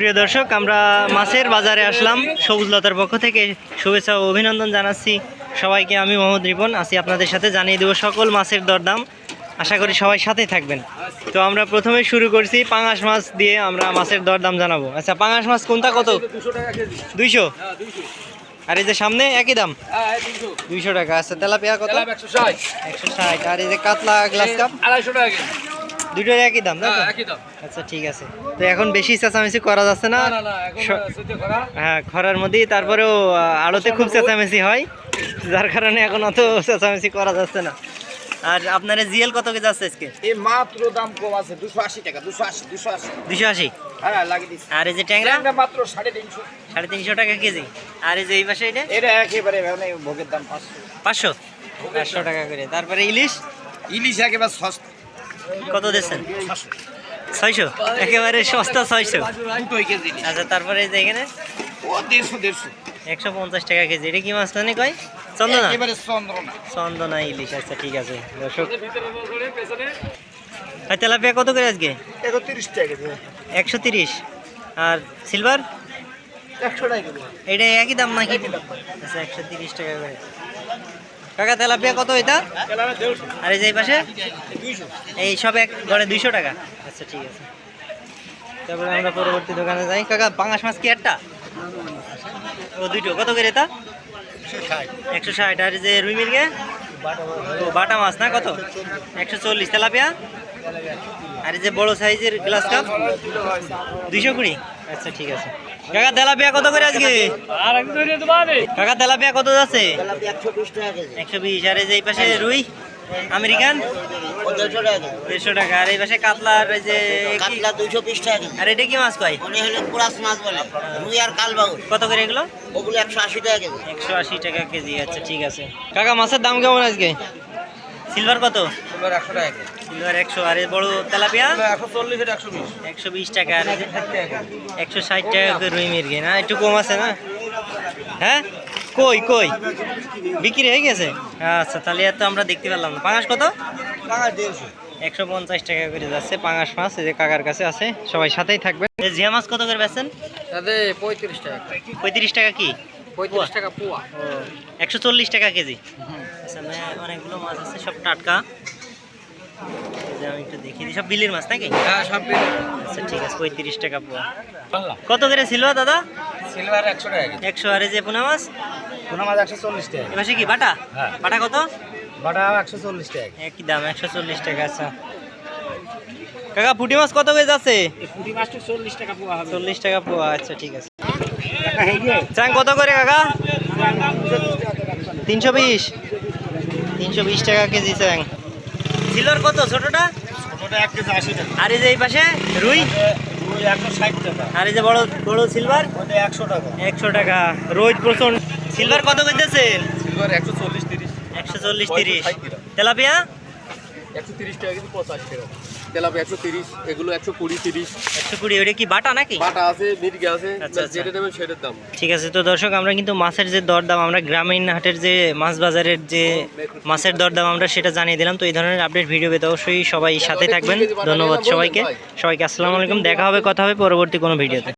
প্রিয় দর্শক আমরা মাছের বাজারে আসলাম। সবুজলতার পক্ষ থেকে শুভেচ্ছা ও অভিনন্দন জানাচ্ছি সবাইকে। আমি মোহাম্মদ রিপন আছি আপনাদের সাথে। জানিয়ে দেবো সকল মাছের দরদাম। আশা করি সবাই সাথেই থাকবেন। তো আমরা প্রথমে শুরু করছি পাঙাশ মাছ দিয়ে আমরা মাছের দরদাম জানাব। আচ্ছা পাঙাশ মাছ কোনটা? কত? দুইশো? আর এই যে সামনে একই দাম? দুইশো টাকা। আচ্ছা তেলাপিয়া কত? একশো ষাট। আর এই যে কাতলা গ্লাস কাপ? আড়াইশো টাকা দুটোর একই দাম তো? হ্যাঁ একই দাম। আচ্ছা ঠিক আছে। তো এখন বেশি চেঁচামেচি করা যাচ্ছে না? না না না হ্যাঁ খরার মধ্যেই তারপরেও আড়তে খুব চেঁচামেচি হয় যার কারণে এখন অত চেঁচামেচি করা যাচ্ছে না। আর আপনার জিএল কত কেজি আছে আজকে? এই মাত্র দাম কম আছে দুশো আশি টাকা দুশো আশি দুশো আশি। দুশো আশি? হ্যাঁ লাগিয়ে দিচ্ছি আর এই যে ট্যাংরা? ট্যাংরা মাত্র সাড়ে তিনশো। সাড়ে তিনশো টাকা কেজি। আর এই যে এই পাশে এটা? এটা একেবারে মানে ভোগের দাম পাঁচশো। পাঁচশো? পাঁচশো টাকা করে। তারপরে ইলিশ? ইলিশ একেবারে সস্তা। কত দিচ্ছেন ছয়শো? একেবারে সস্তা ছয়শো। আচ্ছা তারপরে এই যে এখানে? দেড়শো দেড়শো। একশো পঞ্চাশ টাকা কেজি। এটা কি মাছ জানি কয়? চন্দনা? চন্দনা। ইলিশ আচ্ছা ঠিক আছে। দর্শক আর তেলাপিয়া কত করে আজকে? একশো তিরিশ। আর সিলভার? একশো টাকা এটা একই দাম নাকি? আচ্ছা একশো তিরিশ টাকা করে। কাকা, তেলাপিয়া কত এটা? আরে যে এই পাশে? এই সব এক গড়ে দুইশো টাকা। আচ্ছা ঠিক আছে। তারপরে আমরা পরবর্তী দোকানে যাই। কাকা, পাঙাশ মাছ কি একটা? ও দুইটো কত করে এটা? একশো ষাট। আর যে রুই মির্গে বাটা মাছ না কত? একশো চল্লিশ। তেলাপিয়া? আর এই যে বড় সাইজের গ্লাস কাপ? দুইশো কুড়ি? আচ্ছা ঠিক আছে। কাকা তেলাপিয়া কত করে আজকে? কাকা তেলাপিয়া কত যাচ্ছে? একশো বিশ টাকা একশো বিশ। আর এই যে এই পাশে রুই? আমেরিকান? দেড়শো টাকা আর এই পাশে কাতলা আর এই যে কাতলা দুইশো বিশ টাকা আর এটা কি মাছ কয়? মনে হলো পুরাস মাছ বলে। রুই আর কালবাউল। কত করে এগুলো? ওগুলো একশো আশি টাকা কেজি। একশো আশি টাকা কেজি আচ্ছা ঠিক আছে। কাকা মাছের দাম কেমন আজকে? সিলভার কত? এবার একশো টাকা সিলভার একশো। আর বড় তেলাপিয়া? একশো চল্লিশ একশো বিশ। একশো বিশ টাকা। আর একশো ষাট টাকা রুই মির্গে না? একটু কম আছে না? হ্যাঁ? কই কই? বিক্রি হয়ে গেছে? আচ্ছা তাহলে তো আমরা দেখতে পেলাম না। পাঙাশ কত? একশো পঞ্চাশ টাকা করে যাচ্ছে পাঙাশ মাছ এই যে কাকার কাছে আছে সবাই সাথেই থাকবে। জিয়া মাছ কত করে বেচেন? পঁয়ত্রিশ টাকা। পঁয়ত্রিশ টাকা কি? পঁয়ত্রিশ টাকা পোয়া। একশো চল্লিশ টাকা কেজি? আচ্ছা মানে অনেকগুলো মাছ আছে সব টাটকা। এই আমি একটু দেখিয়ে দিই সব বিলির মাছ নাকি? হ্যাঁ সব আচ্ছা ঠিক আছে পঁয়ত্রিশ টাকা পোয়া। কত করে ছিল দাদা? সিলভার একশো টাকা কেজি। একশো আর এই যে পোনা মাছ? কোনো মাছ একশো চল্লিশ টাকা এবার কি বাটা? হ্যাঁ। বাটা কত? বাটা একশো চল্লিশ টাকা একই দাম একশো চল্লিশ টাকা আচ্ছা। কাকা পুঁটি মাছ কত করে যাচ্ছে? পুঁটি মাছটা চল্লিশ টাকা পোয়া হবে। চল্লিশ টাকা পোয়া আচ্ছা ঠিক আছে। চাং কত করে কাকা? তিনশো বিশ? তিনশো বিশ টাকা কেজি চাং। সিলভার কত ছোটটা? ওটা এক কেজি আশি টাকা। আর এই যে এই পাশে রুই? ওই একশো ষাট টাকা। আর এই যে বড় বড় সিলভার ওটা একশো টাকা। একশো টাকা। রোজ প্রচণ্ড সিলভার কত করতেছেন সিলভার একশো চল্লিশ তিরিশ। একশো চল্লিশ তিরিশ। তেলাপিয়া? একশো তিরিশ টাকা কিন্তু পঁচাশি টাকা। তেলাপি একশো তিরিশ এগুলো একশো কুড়ি তিরিশ। একশো কুড়ি ওটা কি বাটা নাকি? বাটা আছে মির্গে আছে আচ্ছা, আচ্ছা। যেটা নেবেন সেটার দাম। ঠিক আছে তো দর্শক আমরা কিন্তু মাছের যে দরদাম আমরা গ্রামীণ হাটের যে মাছ বাজারের যে মাছের দরদাম আমরা সেটা জানিয়ে দিলাম। তো এই ধরনের আপডেট ভিডিও পেতে অবশ্যই সবাই সাথে থাকবেন। ধন্যবাদ সবাইকে। সবাইকে আসসালামু আলাইকুম। দেখা হবে কথা হবে পরবর্তী কোনো ভিডিওতে